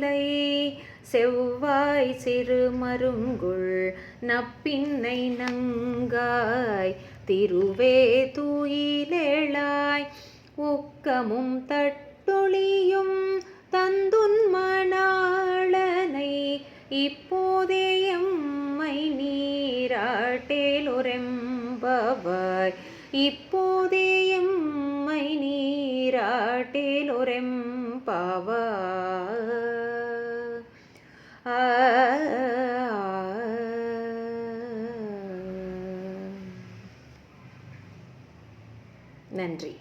மென்மூலை செவ்வாய் சிறுமருங்குள் நப்பின்னை நங்காய் திருவே தூயிலேளாய் ஊக்கமும் தட்டொளியும் தந்துன் மணாளனை இப்போதே எம்மை நீராட்டேலொரெம்பவாய் இப்போதே எம்மை நீராட்டேலொரெம்பவாய் நன்றி.